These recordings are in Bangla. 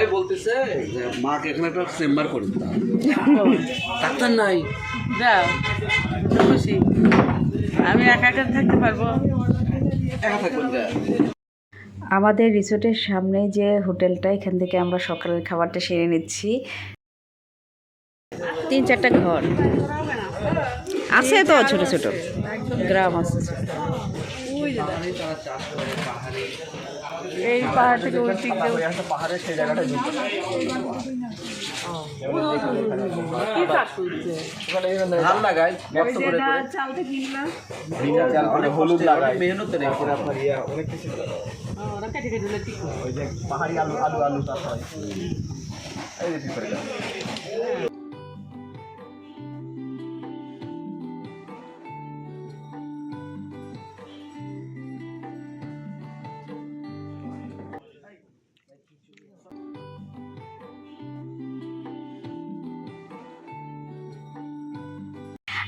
সবাই বলতেছে যে মাকে এখানে একটা চেম্বার করে দিতাম ডাক্তার নাই। যাও খুশি আমি একা একা থাকতে পারব? একা থাকবেন আমাদের রিসোর্টের সামনে যে হোটেলটা এখান থেকে আমরা সকালের খাবারটা সেরে নিচ্ছি। তিন চারটা ঘর। আছে তো ছোট ছোট। গ্রাম আছে। এই পাহাড় থেকে ওই দিক দিয়ে কি কাজ করছে ধান লাগায় গর্ত করে করে। চালটা কিনলাম অনেক হলুদ লাগায় মেহনত রে ওরা কেটে কেটে দিলে ঠিক করে।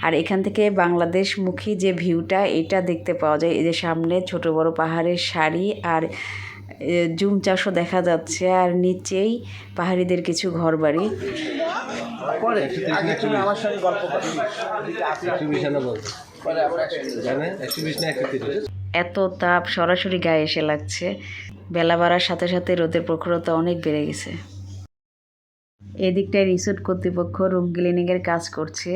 আর এখান থেকে বাংলাদেশমুখী যে ভিউটা এটা দেখতে পাওয়া যায়। এই যে সামনে ছোট বড় পাহাড়ের সারি আর জুম চাষও দেখা যাচ্ছে। আর নিচেই পাহাড়িদের কিছু একশো তিরিশ এত তাপ সরাসরি গায়ে এসে লাগছে। বেলা বাড়ার সাথে সাথে রোদের প্রখরতা অনেক বেড়ে গেছে। এদিকটায় রিসোর্ট কর্তৃপক্ষ রুম ক্লিনিংয়ের কাজ করছে।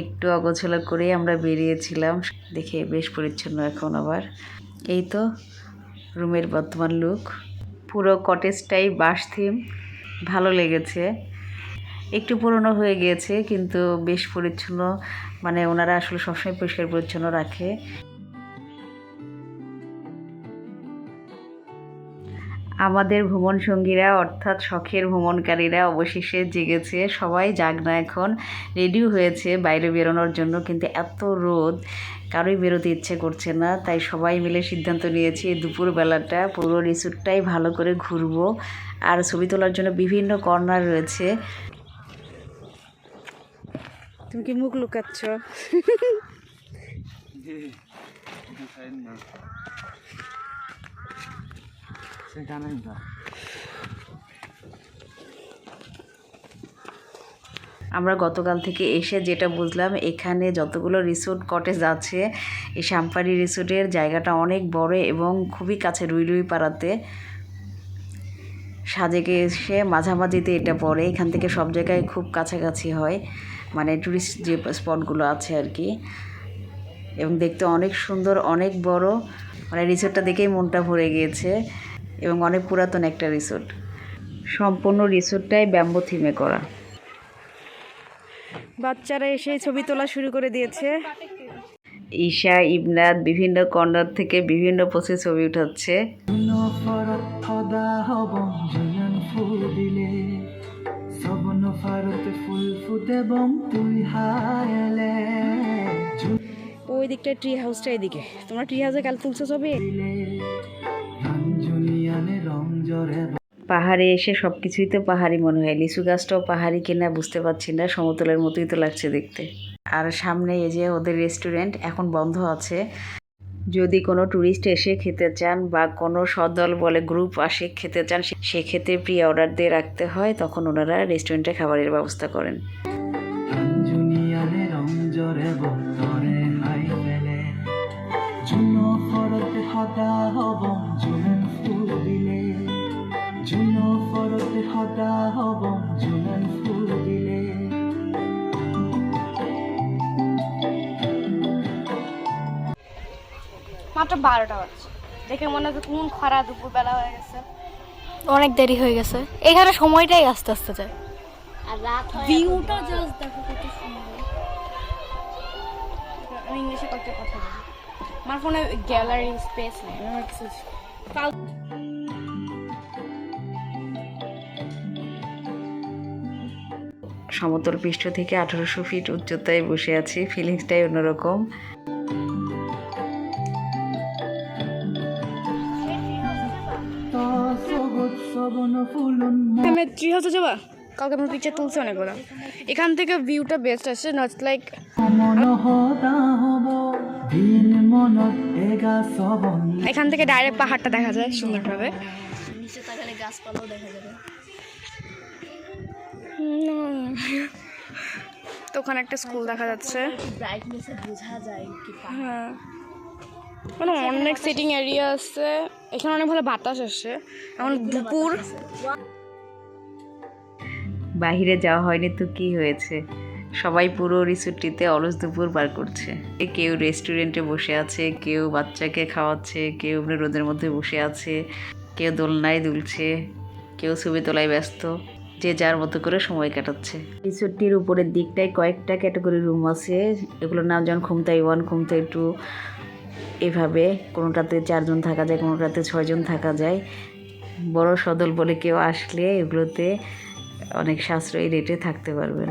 একটু অগোছলা করেই আমরা বেরিয়েছিলাম। দেখে বেশ পরিচ্ছন্ন এখন আবার। এই তো রুমের বর্তমান লুক পুরো কটেজটাই বাঁশ থিম ভালো লেগেছে। একটু পুরনো হয়ে গিয়েছে, কিন্তু বেশ পরিচ্ছন্ন। মানে ওনারা আসলে সবসময় পরিষ্কার পরিচ্ছন্ন রাখে। আমাদের ভ্রমণ সঙ্গীরা অর্থাৎ শখের ভ্রমণকারীরা অবশেষে জেগেছে। সবাই যাক না এখন রেডিও হয়েছে বাইরে বেরোনোর জন্য কিন্তু এত রোদ কারোই বেরোতে ইচ্ছে করছে না। তাই সবাই মিলে সিদ্ধান্ত নিয়েছি দুপুরবেলাটা পুরো রিসোর্টটাই ভালো করে ঘুরবো। আর ছবি তোলার জন্য বিভিন্ন কর্নার রয়েছে। তুমি কি মুখ লুকাচ্ছ? আমরা গতকাল থেকে এসে যেটা বুঝলাম, এখানে যতগুলো রিসোর্ট কটেজ আছে, এই সাম্পারি রিসোর্টের জায়গাটা অনেক বড় এবং খুবই কাছে রুই রুই পাড়াতে সাজেকে এসে মাঝামাঝিতে এটা পড়ে, এখান থেকে সব জায়গায় খুব কাছাকাছি হয় মানে টুরিস্ট যে স্পটগুলো আছে আর কি। এবং দেখতে অনেক সুন্দর, অনেক বড় মানে রিসোর্টটা দেখেই মনটা ভরে গিয়েছে। এবং অনেক পুরাতন একটা রিসোর্ট। সম্পূর্ণ রিসোর্টটাই ব্যাম্বো থিমে করা। বাচ্চারা এসে ছবি তোলা শুরু করে দিয়েছে। ঈশা ইবনাদ বিভিন্ন কর্নার থেকে বিভিন্ন পোসে ছবি উঠাচ্ছে। ওই দিকটা ট্রি হাউসটা এদিকে। তোমরা ট্রি হাউসে কাল তুলছো ছবি পাহাড়ে এসে সব কিছুই তো পাহাড়ি মনে হয়। লিচু গাছটাও পাহাড়ি কিনা বুঝতে পারছি না সমতলের মতোই তো লাগছে দেখতে। আর সামনে এই যে ওদের রেস্টুরেন্ট এখন বন্ধ আছে। যদি কোনো ট্যুরিস্ট এসে খেতে চান বা কোনো সদল বলে গ্রুপ আসে খেতে চান সে- সেক্ষেত্রে প্রি অর্ডার দিয়ে রাখতে হয় তখন ওনারা রেস্টুরেন্টে খাবারের ব্যবস্থা করেন। ৰঞ্জনিয়ানে ফৰতে হ'ব জোনান ফুল দিলে। মাত্র বারোটা বাজছে। দেখে মনে হচ্ছে কোন খরা দুপুর বেলা হয়ে গেছে। অনেক দেরি হয়ে গেছে। এখানে সময়টাই আস্তে আস্তে যায়। আর রাত ভিউটা জাস্ট দেখো কত সুন্দর। আমি ইংলিশে কয়েকটা কথা বলি। আমার ফোনে গ্যালারি স্পেস নেই। সমতল পৃষ্ঠ থেকে আঠারোশো ফিট উচ্চতায় বসে আছি। ফিলিংসটাই অন্যরকম। সগত সবন ফুলন আমি ট্রি হাউসে যাবা কালকে আমার পিকচার তুলছে অনেকগুলো। এখান থেকে ভিউটা বেস্ট আসে নট লাইক মন এখান থেকে ডাইরেক্ট পাহাড়টা দেখা যায় সুন্দরভাবে। নিচে তাকালে গাছপালাও দেখা যাবে। তো ওখানে একটা স্কুল দেখা যাচ্ছে। ব্রাইটনেসে বোঝা যায় কি হ্যাঁ। মানে অনেক সিটিং এরিয়া আছে। এখানে অনেক ভালো বাতাস আসছে এখন দুপুর। বাহিরে যাওয়া হয়নি তো কি হয়েছে? সবাই পুরো রিসোর্টটিতে অলস দুপুর বার করছে। এ কেউ রেস্টুরেন্টে বসে আছে কেউ বাচ্চাকে খাওয়াচ্ছে কেউ রোদের মধ্যে বসে আছে কেউ দোলনায় দুলছে কেউ ছবি তোলায় ব্যস্ত। যে যার মতো করে সময় কাটাচ্ছে। রিসোর্টটির উপরের দিকটায় কয়েকটা ক্যাটাগরি রুম আছে। এগুলোর নাম যেমন খুমতাই ওয়ান খুমতাই টু। এভাবে কোনোটাতে চারজন থাকা যায়, কোনোটাতে ছয়জন থাকা যায়। বড় সদল বলে কেউ আসলে এগুলোতে অনেক সাশ্রয়ী রেটে থাকতে পারবেন।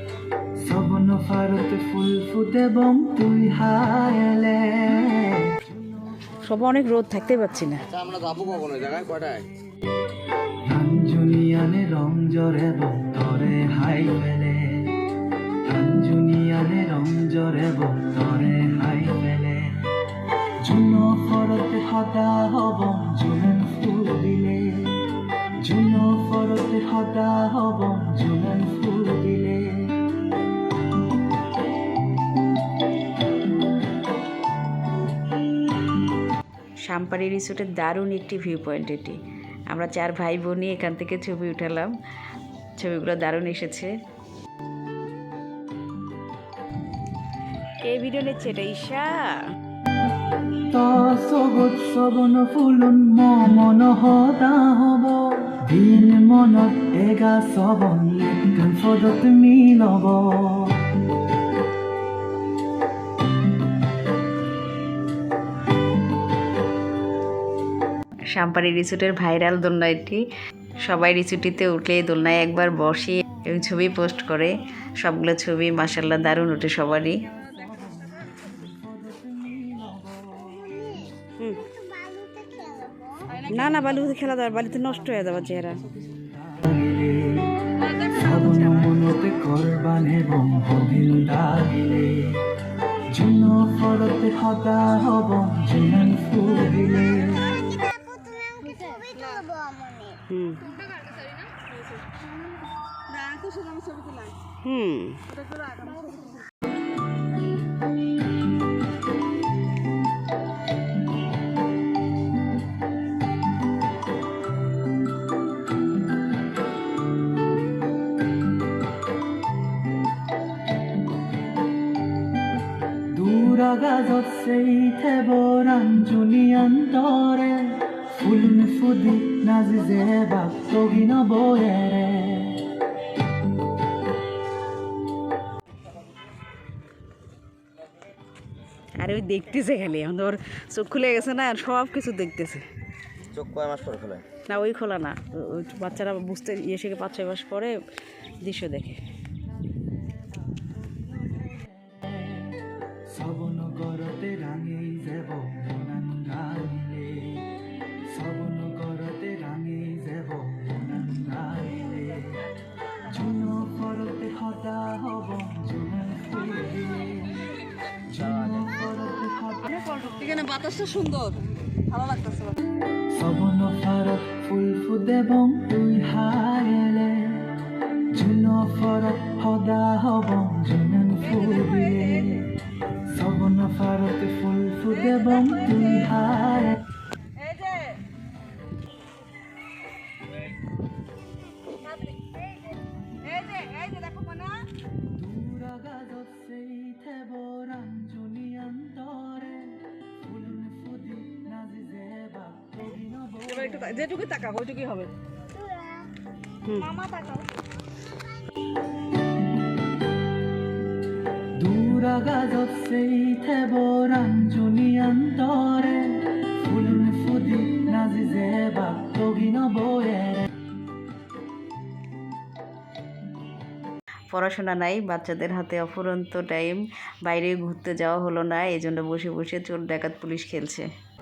শ্ৰৱণ ফাৰত ফুল ফুদেবম তুই হাৰেলে সবাই অনেক রোদ থাকতে পারছি না। আমরা যাব কখন ওই জায়গায়? কয়টায়? আঞ্জুনিয়ানে রং জরেব তরে হাই ফেলে। আঞ্জুনিয়ানে রং জরেব তরে হাই ফেলে। জুন ফরতে সদা হব জুনেন ফুলিলে জুন ফরতে সদা হব শামপাড়ি রিসোর্টের দারুণ একটি ভিউ পয়েন্ট এটি। আমরা চার ভাই বোনই এখান থেকে ছবি উঠালাম। ছবিগুলো দারুণ এসেছে। কে ভিডিও নিচ্ছে এটা ঈশা। হব। মিলব। শামপাড়ি রিসোর্টের ভাইরাল দোলনা এটি সবাই রিসোর্টটিতে উঠলে দোলনায় একবার বসে এবং ছবি পোস্ট করে। সবগুলো ছবি মাসাল্লাহ দারুণ ওঠে সবারই। না না বালুতে খেলা যাবে বালিতে নষ্ট হয়ে যাবে চেহারা। ফৰতে সদা হব জুনন ফুলিলে হুম হুম আর ওই দেখতেছে খালি এখন ওর চোখ খুলে গেছে না আর সব কিছু দেখতেছে। চোখ কয় মাস পরে খোলে? না ওই খোলা না। ওই বাচ্চারা বুঝতে ইয়ে শিখে পাঁচ ছয় মাস পরে দৃশ্য দেখে। গৰতে ৰাঙেই বাতাসটা সুন্দর। ভালো লাগতেছে। সবন ফাৰত ফুল ফুদেবম তুই হারেলে ঝুন ফৰত সদা হব, জুনন ফুলিলে সবন ফাৰত ফুল ফুদেবম তুই হাৰে যেটুকু তাকাবো ওইটুকুই হবে মামা তাকাও 돌아가졌을 테보란 존이 안떠래 풀은 푸디 나지제 박독이 너보에 পড়াশোনা নাই বাচ্চাদের হাতে অফুরন্ত টাইম বাইরে ঘুরতে যাওয়া হলো না এই জন্য বসে বসে চোর ডাকাত পুলিশ খেলছে